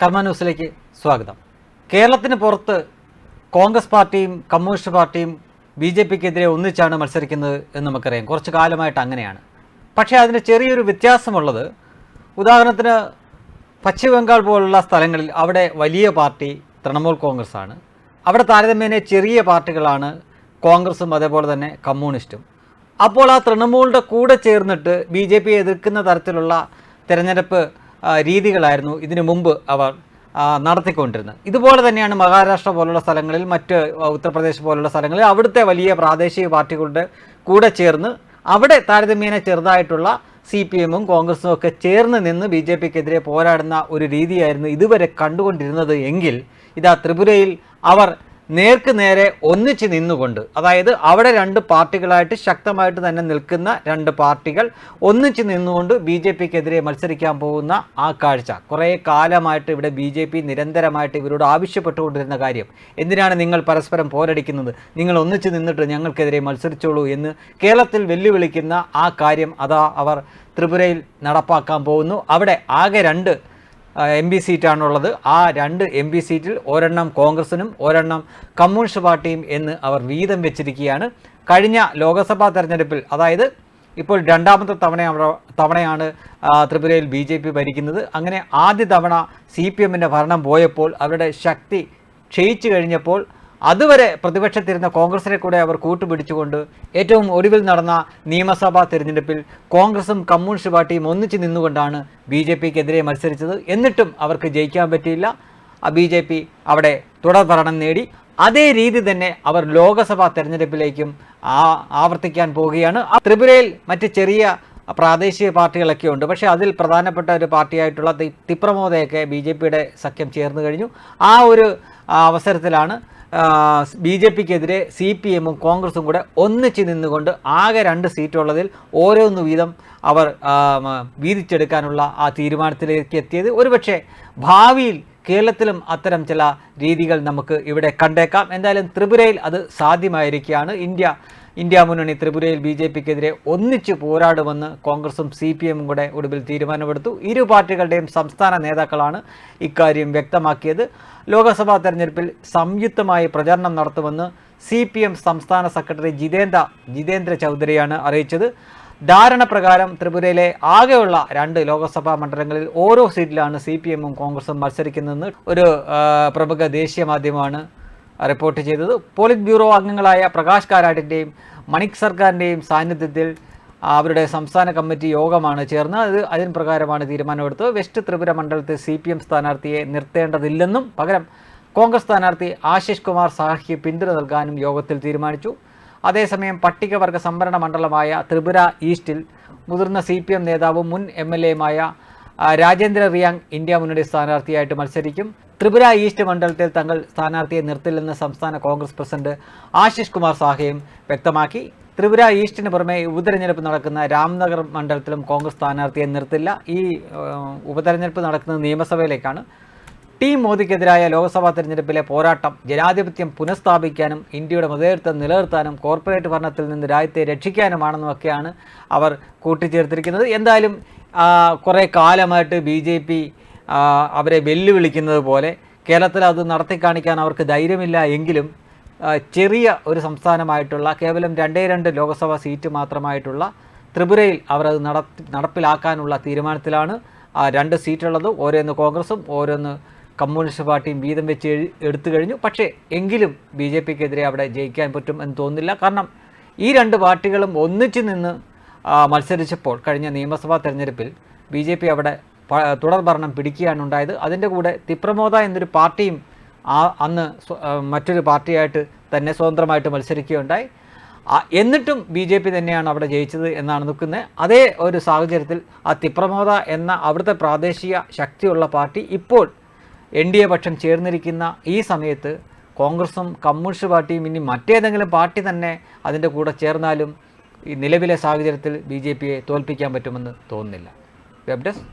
കർമ്മ ന്യൂസിലേക്ക് സ്വാഗതം. കേരളത്തിന് പുറത്ത് കോൺഗ്രസ് പാർട്ടിയും കമ്മ്യൂണിസ്റ്റ് പാർട്ടിയും ബി ജെ പിക്കെതിരെ ഒന്നിച്ചാണ് മത്സരിക്കുന്നത് എന്ന് നമുക്കറിയാം. കുറച്ച് കാലമായിട്ട് അങ്ങനെയാണ്. പക്ഷേ അതിന് ചെറിയൊരു വ്യത്യാസമുള്ളത് ഉദാഹരണത്തിന് പശ്ചിമ ബംഗാൾ പോലുള്ള സ്ഥലങ്ങളിൽ അവിടെ വലിയ പാർട്ടി തൃണമൂൽ കോൺഗ്രസ് ആണ് അവിടെ താരതമ്യേന ചെറിയ പാർട്ടികളാണ് കോൺഗ്രസും അതേപോലെ തന്നെ കമ്മ്യൂണിസ്റ്റും. അപ്പോൾ ആ തൃണമൂലിന്റെ കൂടെ ചേർന്നിട്ട് ബി ജെ പി എതിർക്കുന്ന തരത്തിലുള്ള തിരഞ്ഞെടുപ്പ് രീതികളായിരുന്നു ഇതിനു മുമ്പ് അവർ നടത്തിക്കൊണ്ടിരുന്നത്. ഇതുപോലെ തന്നെയാണ് മഹാരാഷ്ട്ര പോലുള്ള സ്ഥലങ്ങളിൽ മറ്റ് ഉത്തർപ്രദേശ് പോലുള്ള സ്ഥലങ്ങളിൽ അവിടുത്തെ വലിയ പ്രാദേശിക പാർട്ടികളുടെ കൂടെ ചേർന്ന് അവിടെ താരതമ്യേന ചെറുതായിട്ടുള്ള സി പി എമ്മും കോൺഗ്രസും ഒക്കെ ചേർന്ന് നിന്ന് ബി ജെ പിക്കെതിരെ പോരാടുന്ന ഒരു രീതിയായിരുന്നു ഇതുവരെ കണ്ടുകൊണ്ടിരുന്നത് എങ്കിൽ ഇതാ ത്രിപുരയിൽ അവർ നേർക്ക് നേരെ ഒന്നിച്ച് നിന്നുകൊണ്ട് അതായത് അവിടെ രണ്ട് പാർട്ടികളായിട്ട് ശക്തമായിട്ട് തന്നെ നിൽക്കുന്ന രണ്ട് പാർട്ടികൾ ഒന്നിച്ച് നിന്നുകൊണ്ട് ബി ജെ പിക്കെതിരെ മത്സരിക്കാൻ പോകുന്ന ആ കാഴ്ച. കുറേ കാലമായിട്ട് ഇവിടെ ബി ജെ പി നിരന്തരമായിട്ട് ഇവരോട് ആവശ്യപ്പെട്ടുകൊണ്ടിരുന്ന കാര്യം. എന്തിനാണ് നിങ്ങൾ പരസ്പരം പോരടിക്കുന്നത്? നിങ്ങൾ ഒന്നിച്ച് നിന്നിട്ട് ഞങ്ങൾക്കെതിരെ മത്സരിച്ചോളൂ എന്ന് കേരളത്തിൽ വെല്ലുവിളിക്കുന്ന ആ കാര്യം അതാ അവർ ത്രിപുരയിൽ നടപ്പാക്കാൻ പോകുന്നു. അവിടെ ആകെ രണ്ട് എം പി സീറ്റാണുള്ളത്. ആ രണ്ട് എം പി സീറ്റിൽ ഒരെണ്ണം കോൺഗ്രസിനും ഒരെണ്ണം കമ്മ്യൂണിസ്റ്റ് പാർട്ടിയും എന്ന് അവർ വീതം വെച്ചിരിക്കുകയാണ്. കഴിഞ്ഞ ലോക്സഭാ തെരഞ്ഞെടുപ്പിൽ അതായത് ഇപ്പോൾ രണ്ടാമത്തെ തവണ തവണയാണ് ത്രിപുരയിൽ ബി ജെ പി ഭരിക്കുന്നത്. അങ്ങനെ ആദ്യ തവണ സി പി എമ്മിന്റെ ഭരണം പോയപ്പോൾ അവരുടെ ശക്തി ക്ഷയിച്ചു കഴിഞ്ഞപ്പോൾ അതുവരെ പ്രതിപക്ഷത്തിരുന്ന കോൺഗ്രസിനെ കൂടെ അവർ കൂട്ടുപിടിച്ചുകൊണ്ട് ഏറ്റവും ഒടുവിൽ നടന്ന നിയമസഭാ തിരഞ്ഞെടുപ്പിൽ കോൺഗ്രസും കമ്മ്യൂണിസ്റ്റ് പാർട്ടിയും ഒന്നിച്ച് നിന്നുകൊണ്ടാണ് ബി ജെ പിക്കെതിരെ മത്സരിച്ചത്. എന്നിട്ടും അവർക്ക് ജയിക്കാൻ പറ്റിയില്ല. ബി ജെ പി അവിടെ തുടർ ഭരണം നേടി. അതേ രീതി തന്നെ അവർ ലോക്സഭാ തെരഞ്ഞെടുപ്പിലേക്കും ആവർത്തിക്കാൻ പോവുകയാണ്. ത്രിപുരയിൽ മറ്റ് ചെറിയ പ്രാദേശിക പാർട്ടികളൊക്കെ ഉണ്ട്. പക്ഷേ അതിൽ പ്രധാനപ്പെട്ട ഒരു പാർട്ടിയായിട്ടുള്ള തിപ്രമോദയൊക്കെ ബി ജെ പിയുടെ സഖ്യം ചേർന്ന് കഴിഞ്ഞു. ആ ഒരു അവസരത്തിലാണ് ബി ജെ പിക്കെതിരെ സി പി എമ്മും കോൺഗ്രസും കൂടെ ഒന്നിച്ച് നിന്നുകൊണ്ട് ആകെ രണ്ട് സീറ്റുള്ളതിൽ ഓരോന്ന് വീതം അവർ വീതിച്ചെടുക്കാനുള്ള ആ തീരുമാനത്തിലേക്ക് എത്തിയത്. ഒരുപക്ഷെ ഭാവിയിൽ കേരളത്തിലും അത്തരം ചില രീതികൾ നമുക്ക് ഇവിടെ കണ്ടേക്കാം. എന്തായാലും ത്രിപുരയിൽ അത് സാധ്യമായിരിക്കുകയാണ്. ഇന്ത്യ ഇന്ത്യ മുന്നണി ത്രിപുരയിൽ ബി ജെ പിക്കെതിരെ ഒന്നിച്ചു പോരാടുമെന്ന് കോൺഗ്രസും സി പി എമ്മും കൂടെ ഒടുവിൽ തീരുമാനമെടുത്തു. ഇരു പാർട്ടികളുടെയും സംസ്ഥാന നേതാക്കളാണ് ഇക്കാര്യം വ്യക്തമാക്കിയത്. ലോക്സഭാ തെരഞ്ഞെടുപ്പിൽ സംയുക്തമായി പ്രചാരണം നടത്തുമെന്ന് സി പി എം സംസ്ഥാന സെക്രട്ടറി ജിതേന്ദ്ര ജിതേന്ദ്ര ചൗധരിയാണ് അറിയിച്ചത്. ധാരണ പ്രകാരം ത്രിപുരയിലെ ആകെയുള്ള രണ്ട് ലോക്സഭാ മണ്ഡലങ്ങളിൽ ഓരോ സീറ്റിലാണ് സി പി എമ്മും കോൺഗ്രസും മത്സരിക്കുന്നതെന്ന് ഒരു പ്രമുഖ ദേശീയ മാധ്യമമാണ് റിപ്പോർട്ട് ചെയ്തത്. പോളിറ്റ് ബ്യൂറോ അംഗങ്ങളായ പ്രകാശ് കാരാട്ടിന്റെയും മണിക് സർക്കാരിന്റെയും സാന്നിധ്യത്തിൽ അവരുടെ സംസ്ഥാന കമ്മിറ്റി യോഗമാണ് ചേർന്ന് അത് അതിന് പ്രകാരമാണ് തീരുമാനമെടുത്തത്. വെസ്റ്റ് ത്രിപുര മണ്ഡലത്തിൽ സി പി എം സ്ഥാനാർത്ഥിയെ നിർത്തേണ്ടതില്ലെന്നും പകരം കോൺഗ്രസ് സ്ഥാനാർത്ഥി ആശിഷ് കുമാർ സാഹിക്ക് പിന്തുണ നൽകാനും യോഗത്തിൽ തീരുമാനിച്ചു. അതേസമയം പട്ടികവർഗ സംവരണ മണ്ഡലമായ ത്രിപുര ഈസ്റ്റിൽ മുതിർന്ന സി പി എം നേതാവും മുൻ എം എൽ എയുമായ രാജേന്ദ്ര റിയാങ് ഇന്ത്യ മുന്നണി സ്ഥാനാർത്ഥിയായിട്ട് മത്സരിക്കും. ത്രിപുര ഈസ്റ്റ് മണ്ഡലത്തിൽ തങ്ങൾ സ്ഥാനാർത്ഥിയെ നിർത്തില്ലെന്ന് സംസ്ഥാന കോൺഗ്രസ് പ്രസിഡന്റ് ആശിഷ് കുമാർ സാഹയും വ്യക്തമാക്കി. ത്രിപുര ഈസ്റ്റിന് പുറമെ ഉപതെരഞ്ഞെടുപ്പ് നടക്കുന്ന രാംനഗർ മണ്ഡലത്തിലും കോൺഗ്രസ് സ്ഥാനാർത്ഥിയെ നിർത്തില്ല. ഈ ഉപതെരഞ്ഞെടുപ്പ് നടക്കുന്നത് നിയമസഭയിലേക്കാണ്. ടീം മോദിക്കെതിരായ ലോക്സഭാ തെരഞ്ഞെടുപ്പിലെ പോരാട്ടം ജനാധിപത്യം പുനഃസ്ഥാപിക്കാനും ഇന്ത്യയുടെ മതേതരത്വം നിലനിർത്താനും കോർപ്പറേറ്റ് ഭരണത്തിൽ നിന്ന് രാജ്യത്തെ രക്ഷിക്കാനുമാണെന്നുമൊക്കെയാണ് അവർ കൂട്ടിച്ചേർത്തിരിക്കുന്നത്. എന്തായാലും കുറേ കാലമായിട്ട് ബി അവരെ വെല്ലുവിളിക്കുന്നത് പോലെ കേരളത്തിൽ അത് നടത്തി കാണിക്കാൻ അവർക്ക് ധൈര്യമില്ല എങ്കിലും ചെറിയ ഒരു സംസ്ഥാനമായിട്ടുള്ള കേവലം രണ്ടേ രണ്ട് ലോക്സഭാ സീറ്റ് മാത്രമായിട്ടുള്ള ത്രിപുരയിൽ അവർ അത് നടപ്പിലാക്കാനുള്ള തീരുമാനത്തിലാണ് രണ്ട് സീറ്റുള്ളത് ഓരോന്ന് കോൺഗ്രസും ഓരോന്ന് കമ്മ്യൂണിസ്റ്റ് പാർട്ടിയും വീതം വെച്ച് എടുത്തു കഴിഞ്ഞു. പക്ഷേ എങ്കിലും ബി ജെ പിക്കെതിരെ അവിടെ ജയിക്കാൻ പറ്റും എന്ന് തോന്നുന്നില്ല. കാരണം ഈ രണ്ട് പാർട്ടികളും ഒന്നിച്ചു നിന്ന് മത്സരിച്ചപ്പോൾ കഴിഞ്ഞ നിയമസഭാ തെരഞ്ഞെടുപ്പിൽ ബി ജെ പി അവിടെ തുടർ ഭരണം പിടിക്കുകയാണ് ഉണ്ടായത് അതിന്റെ കൂടെ തിപ്രമോദ എന്നൊരു പാർട്ടിയും ആ അന്ന് മറ്റൊരു പാർട്ടിയായിട്ട് തന്നെ സ്വതന്ത്രമായിട്ട് മത്സരിക്കുകയുണ്ടായി. എന്നിട്ടും ബി ജെ പി തന്നെയാണ് അവിടെ ജയിച്ചത് എന്നാണ് നിൽക്കുന്നത്. അതേ ഒരു സാഹചര്യത്തിൽ ആ തിപ്രമോദ എന്ന അവിടുത്തെ പ്രാദേശിക ശക്തിയുള്ള പാർട്ടി ഇപ്പോൾ എൻ ഡി എ പക്ഷം ചേർന്നിരിക്കുന്ന ഈ സമയത്ത് കോൺഗ്രസും കമ്മ്യൂണിസ്റ്റ് പാർട്ടിയും ഇനി മറ്റേതെങ്കിലും പാർട്ടി തന്നെ അതിന്റെ കൂടെ ചേർന്നാലും ഈ നിലവിലെ സാഹചര്യത്തിൽ ബി ജെ പിയെ തോൽപ്പിക്കാൻ പറ്റുമെന്ന് തോന്നുന്നില്ല. Web desk